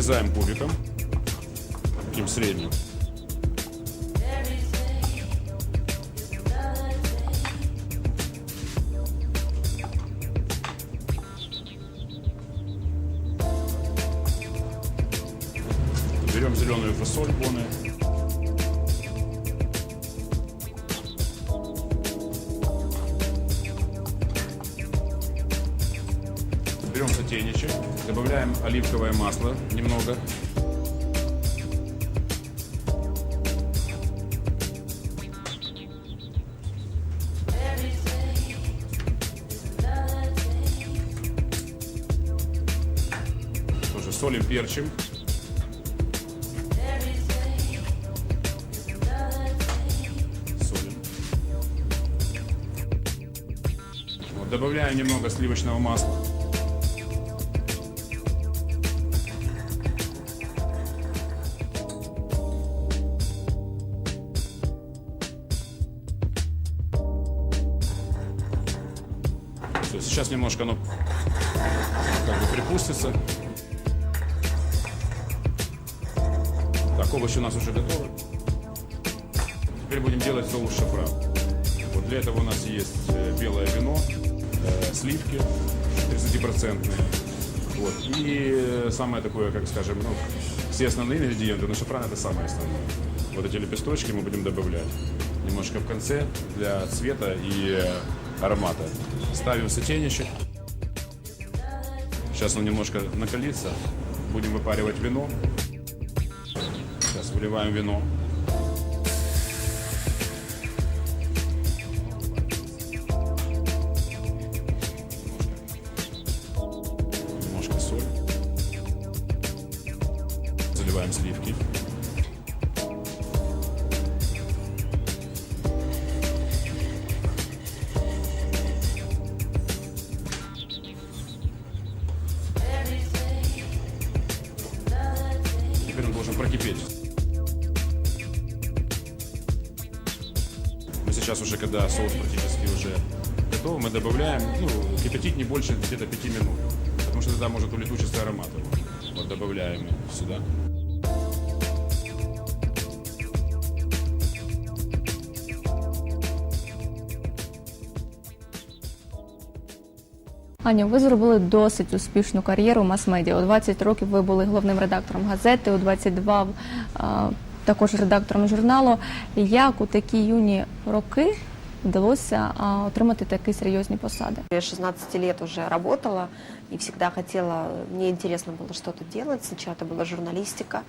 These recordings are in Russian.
нарезаем кубиком, таким средним. Берем зеленую фасоль боны. Сотейничек, добавляем оливковое масло немного. Тоже солим, перчим. Солим. Вот, немного сливочного масла. Сейчас немножко оно как бы припустится. Так, овощи у нас уже готовы. Теперь будем делать соус шафран. Вот для этого у нас есть э, белое вино, э, сливки 30-процентные. Вот. И э, самое такое, как скажем, ну, все основные ингредиенты, но шафран это самое основное. Вот эти лепесточки мы будем добавлять немножко в конце для цвета и э, аромата. Ставим сотейничек. Сейчас он немножко накалится. Будем выпаривать вино. Сейчас выливаем вино. Немножко соль. Заливаем сливки. Сейчас уже, когда соус практически уже готов, мы добавляем, ну, кипятить не больше где-то 5 минут, потому что тогда может улетучиться аромат его. Вот добавляем сюда. Аню, ви зробили досить успішну кар'єру мас-медіа. У 20 років ви були головним редактором газети, у 22 а, також редактором журналу. Як у такі юні роки вдалося а, отримати такі серйозні посади? Я 16 лет уже работала и всегда хотела, мне интересно было что-то делать. Сначала это была журналистика,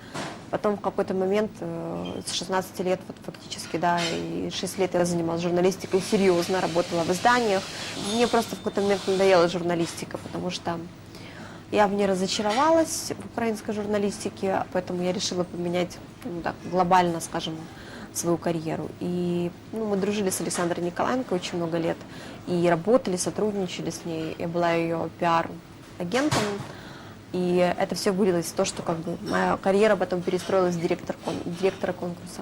потом в какой-то момент э, с 16 лет вот фактически, да, и 6 лет я занималась журналистикой серьезно, работала в изданиях. Мне просто в какой-то момент надоела журналистика, потому что я в ней разочаровалась в украинской журналистике, поэтому я решила поменять ну, так, глобально, скажем, свою карьеру. И ну, мы дружили с Александрой Николаенко очень много лет и работали, сотрудничали с ней. Я была ее пиар-агентом. И это все вылилось в то, что как бы моя карьера потом перестроилась в директор кон- директора конкурса.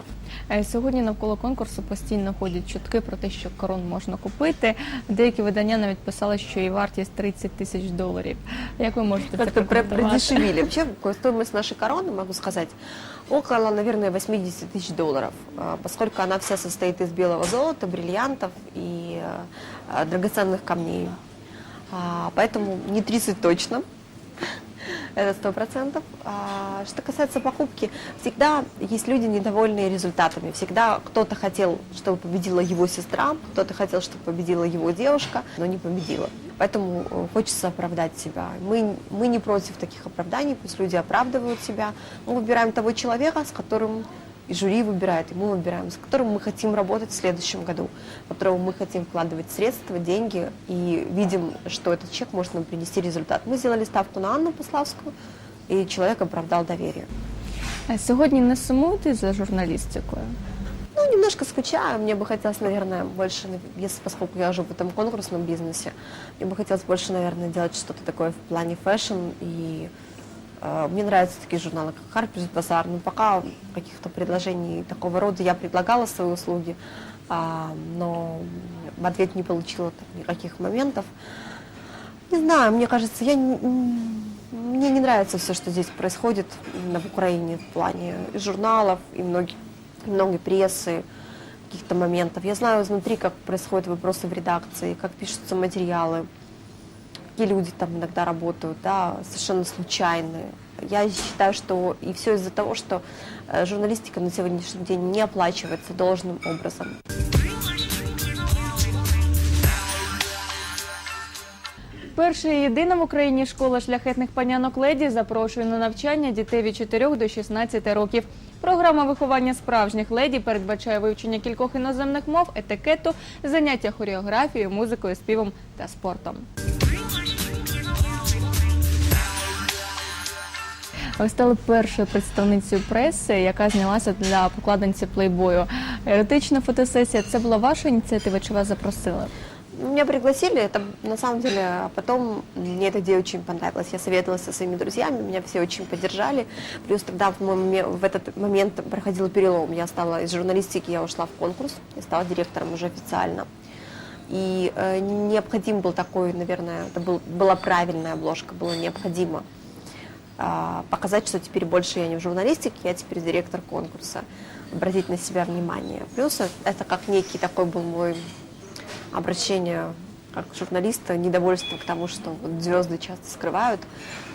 Е, Сьогодні навколо конкурсу постійно ходять чутки про те, що корон можна купити. Деякі видання навіть писали, що її вартість 30 тисяч доларів. Як ви можете це Как-то пре- прокоментувати? продешевили. Вообще, какую стоимость нашей короны, могу сказать, около, наверное, 80 тысяч долларов, а, поскольку она вся состоит из белого золота, бриллиантов и а, драгоценных камней. А, Поэтому не 30 точно, это сто процентов. А, Что касается покупки, всегда есть люди недовольные результатами. Всегда кто-то хотел, чтобы победила его сестра, кто-то хотел, чтобы победила его девушка, но не победила. Поэтому э, хочется оправдать себя. Мы, мы не против таких оправданий, пусть люди оправдывают себя. Мы выбираем того человека, с которым и жюри выбирает, и мы выбираем, с которым мы хотим работать в следующем году, в которого мы хотим вкладывать средства, деньги, и видим, что этот человек может нам принести результат. Мы сделали ставку на Анну Пославскую, и человек оправдал доверие. Е, Сьогодні не сумуєте за журналістикою? Ну, немножко скучаю. Мне бы хотелось, наверное, больше, если, поскольку я уже в этом конкурсном бизнесе, мне бы хотелось больше, наверное, делать что-то такое в плане фэшн. И э, мне нравятся такие журналы, как Harper's Bazaar. Но пока каких-то предложений такого рода я предлагала свои услуги, а, но в ответ не получила никаких моментов. Не знаю, мне кажется, я не, мне не нравится все, что здесь происходит в Украине в плане журналов, и многих, много прессы, каких-то моментов. Я знаю изнутри, как происходят вопросы в редакции, как пишутся материалы, какие люди там иногда работают, да, совершенно случайные. Я считаю, что и все из-за того, что э, журналистика на сегодняшний день не оплачивается должным образом. Перша і єдина в Україні школа шляхетних панянок леді запрошує на навчання дітей від 4 до 16 років. Програма виховання справжніх леді передбачає вивчення кількох іноземних мов, етикету, заняття хореографією, музикою, співом та спортом. Ви стали першою представницею преси, яка знялася для покладинці плейбою. Еротична фотосесія це була ваша ініціатива, чи вас запросили? Меня пригласили, это на самом деле, а потом мне эта идея очень понравилась. Я советовалась со своими друзьями, меня все очень поддержали. Плюс тогда в, мой моме- в этот момент проходил перелом. Я стала из журналистики, я ушла в конкурс, я стала директором уже официально. И э, необходим был такой, наверное, это был, была правильная обложка, было необходимо а, показать, что теперь больше я не в журналистике, я теперь директор конкурса, обратить на себя внимание. Плюс это как некий такой был мой обращение как журналиста, недовольство к тому, что вот звезды часто скрывают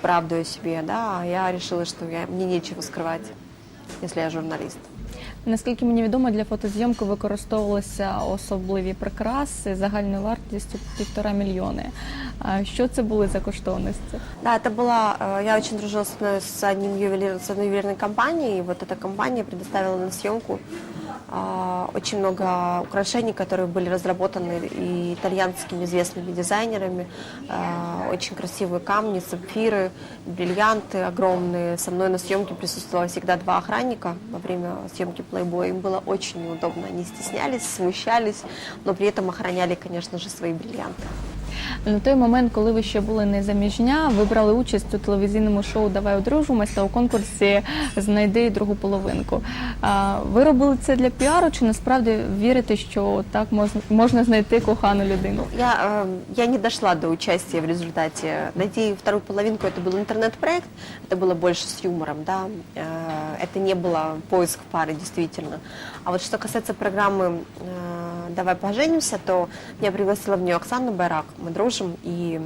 правду о себе, да, а я решила, что я, мне нечего скрывать, если я журналист. Наскільки мені відомо, для фотозйомки використовувалися особливі прикраси загальною вартістю півтора мільйони. А Що це були за коштовності? Да, это была, э, я очень дружила с, одной- с, одним ювелир, с одной ювелирной компанией, и вот эта компания предоставила на съемку а, очень много украшений, которые были разработаны и итальянскими известными дизайнерами, А, очень красивые камни, сапфиры, бриллианты огромные. Со мной на съемке присутствовало всегда два охранника во время съемки плейбоя. Им было очень неудобно, они стеснялись, смущались, но при этом охраняли, конечно же, свои бриллианты. На той момент, коли ви ще були незаміжня, ви брали участь у телевізійному шоу Давай одружимось та у конкурсі Знайди другу половинку. А, Ви робили це для піару, чи насправді вірите, що так можна, можна знайти кохану людину? Я, э, я не дошла до участия в результате. Найти вторую половинку это был интернет-проект, это было больше с юмором, да. Э, Это не было поиск пары, действительно. А вот что касается программы э, «Давай поженимся», то меня пригласила в нее Оксана Байрак, мы дружим, и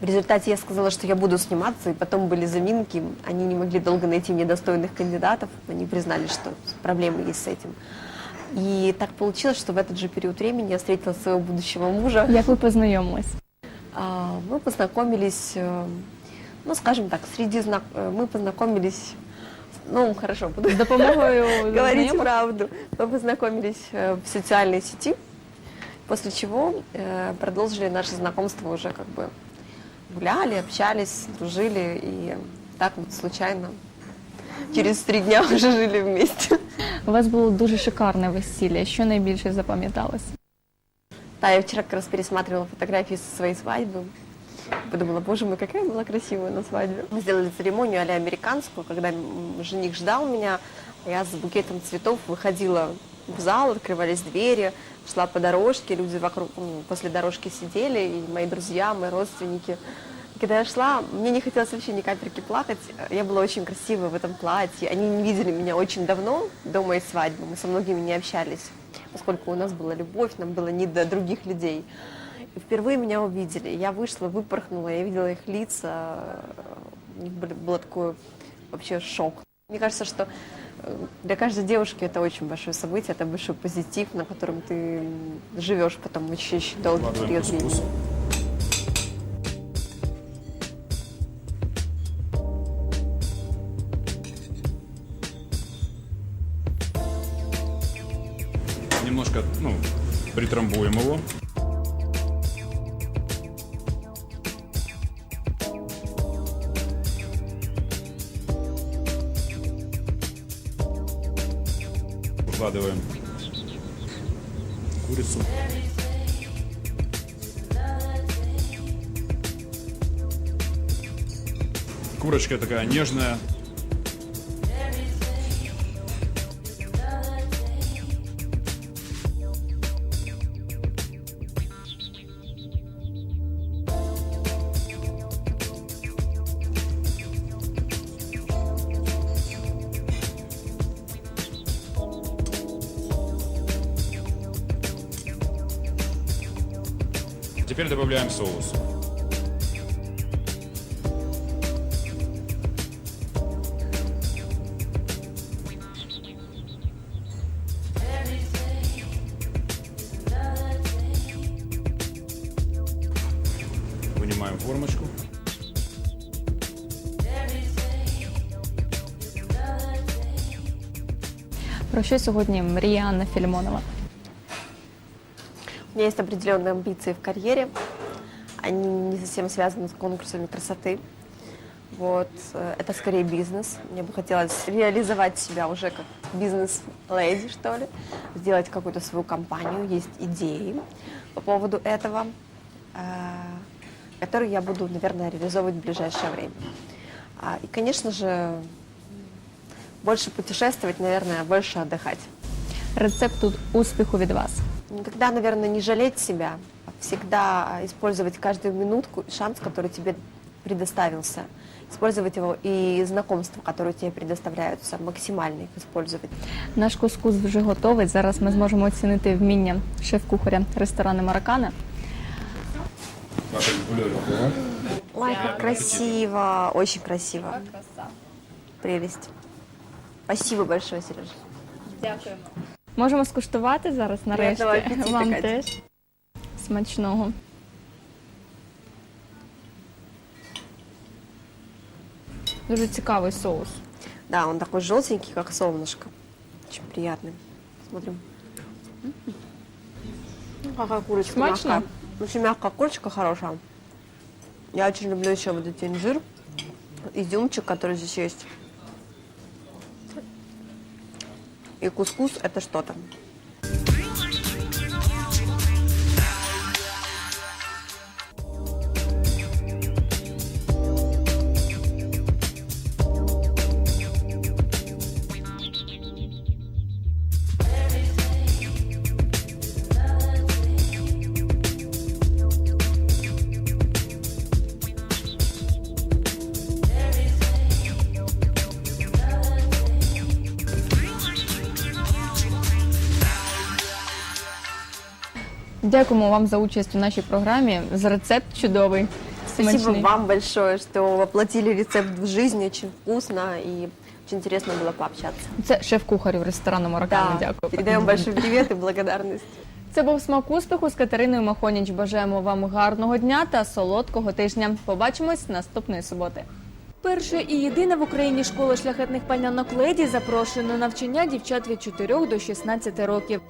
в результате я сказала, что я буду сниматься, и потом были заминки, они не могли долго найти мне достойных кандидатов, они признали, что проблемы есть с этим. И так получилось, что в этот же период времени я встретила своего будущего мужа. Як ви познайомились? А, Мы познакомились, э, ну, скажем так, среди знак... э, мы познакомились, ну, хорошо, буду говорить правду. Мы познакомились э, в социальной сети, после чего э, продолжили наше знакомство уже как бы гуляли, общались, дружили и так вот случайно через три дня уже жили вместе. У вас було дуже шикарне весілля. Що найбільше запам'яталось? Да, я вчера как раз пересматривала фотографии со своей свадьбы. Подумала, боже мой, какая была красивая на свадьбе. Мы сделали церемонию а американскую, когда жених ждал меня. Я с букетом цветов выходила в зал, открывались двери, шла по дорожке, люди вокруг, ну, после дорожки сидели, и мои друзья, мои родственники. Когда я шла, мне не хотелось вообще ни капельки плакать. Я была очень красивая в этом платье. Они не видели меня очень давно, до моей свадьбы. Мы со многими не общались, поскольку у нас была любовь, нам было не до других людей. И впервые меня увидели. Я вышла, выпорхнула, я видела их лица. У них было такое вообще шок. Мне кажется, что для каждой девушки это очень большое событие, это большой позитив, на котором ты живешь потом очень, очень долгий Вкладываем период времени. Немножко, ну, притрамбуем его. Выкладываем курицу. Курочка такая нежная. Теперь добавляем соус. Вынимаем формочку. Про що сьогодні мріє Анна Філімонова? У меня есть определенные амбиции в карьере. Они не совсем связаны с конкурсами красоты. Вот, э, это скорее бизнес. Мне бы хотелось реализовать себя уже как бизнес-леди, что ли. Сделать какую-то свою компанию. Есть идеи по поводу этого, э, которые я буду, наверное, реализовывать в ближайшее время. А, И, конечно же, больше путешествовать, наверное, больше отдыхать. Рецепту успіху від вас. Никогда, наверное, не жалеть себя, а всегда использовать каждую минутку и шанс, который тебе предоставился. Использовать его и знакомства, которые тебе предоставляются, максимально их использовать. Наш кускус вже готовий. Зараз ми зможемо оцінити вміння шеф-кухаря ресторану Маракана. Ой, как красиво, очень красиво. Прелесть. Спасибо большое, Сережа. Дякуємо. Можемо скуштувати зараз нарешті. Приємного апетиту, Вам Катя. теж смачного. Дуже цікавий соус. Да, он такой желтенький, как солнышко. Очень приятный. Смотрим. Ну, Какая курочка Смачно? мягкая. Очень мягкая курочка, хорошая. Я очень люблю еще вот этот инжир, изюмчик, который здесь есть. И кускус – это что-то. Дякуємо вам за участь у нашій програмі. За рецепт чудовий. Спасибо смачний. вам большое, что воплотили рецепт в жизнь. Очень вкусно и очень интересно было пообщаться. Це шеф-кухарів ресторану Маракана. Дякую. Передаем большой привет и благодарность. Це був смак успіху з Катериною Махоніч. Бажаємо вам гарного дня та солодкого тижня. Побачимось наступної суботи. Перша і єдина в Україні школа шляхетних панянок леді запрошує на навчання дівчат від 4 до 16 років.